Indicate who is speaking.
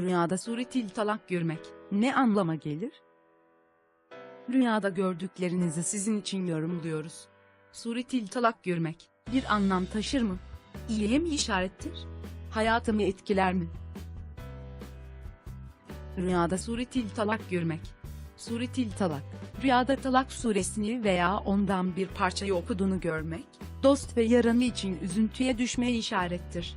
Speaker 1: Rüyada suretil talak görmek ne anlama gelir? Rüyada gördüklerinizi sizin için yorumluyoruz. Suretil talak görmek bir anlam taşır mı? İyiye mi işarettir? Hayatımı etkiler mi? Rüyada suretil talak görmek. Suretil talak, rüyada talak suresini veya ondan bir parçayı okuduğunu görmek, dost ve yaranı için üzüntüye düşmeye işarettir.